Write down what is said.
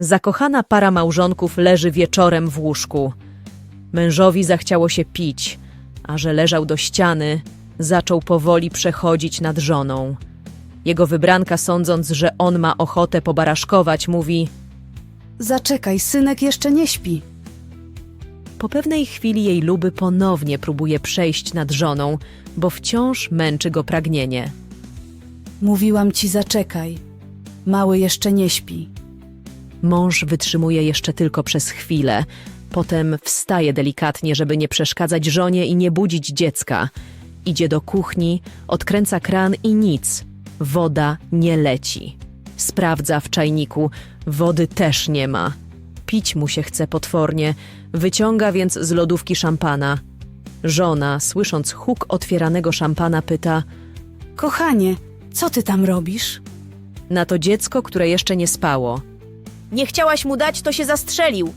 Zakochana para małżonków leży wieczorem w łóżku. Mężowi zachciało się pić, a że leżał do ściany, zaczął powoli przechodzić nad żoną. Jego wybranka, sądząc, że on ma ochotę pobaraszkować, mówi: Zaczekaj, synek jeszcze nie śpi. Po pewnej chwili jej luby ponownie próbuje przejść nad żoną, bo wciąż męczy go pragnienie. Mówiłam ci zaczekaj. Mały jeszcze nie śpi. Mąż wytrzymuje jeszcze tylko przez chwilę, potem wstaje delikatnie, żeby nie przeszkadzać żonie i nie budzić dziecka. Idzie do kuchni, odkręca kran i nic. Woda nie leci. Sprawdza w czajniku, wody też nie ma. Pić mu się chce potwornie, wyciąga więc z lodówki szampana. Żona, słysząc huk otwieranego szampana, pyta: Kochanie, co ty tam robisz? Na to dziecko, które jeszcze nie spało. Nie chciałaś mu dać, to się zastrzelił.